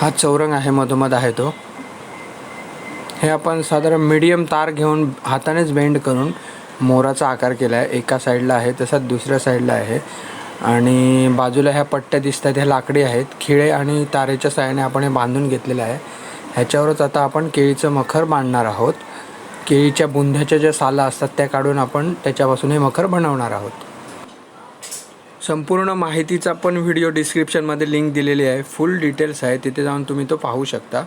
हा चौरंग आहे मधोमध आहे तो. हे आपण साधारण मीडियम तार घेऊन हातानेच बेंड करून मोराचा आकार केला आहे एका साईडला आहे तसाच दुसऱ्या साईडला आहे. आणि बाजूला ह्या पट्ट्या दिसतात ह्या लाकडी आहेत. खिळे आणि तारेच्या साहाय्याने आपण हे बांधून घेतलेलं आहे. ह्याच्यावरच आता आपण केळीचं मखर बांधणार आहोत. केळीच्या बुंध्याच्या ज्या साला असतात त्या काढून आपण त्याच्यापासून हे मखर बनवणार आहोत. संपूर्ण माहितीचा पण व्हिडिओ डिस्क्रिप्शनमध्ये लिंक दिलेली आहे. फुल डिटेल्स आहे. तिथे जाऊन तुम्ही तो पाहू शकता.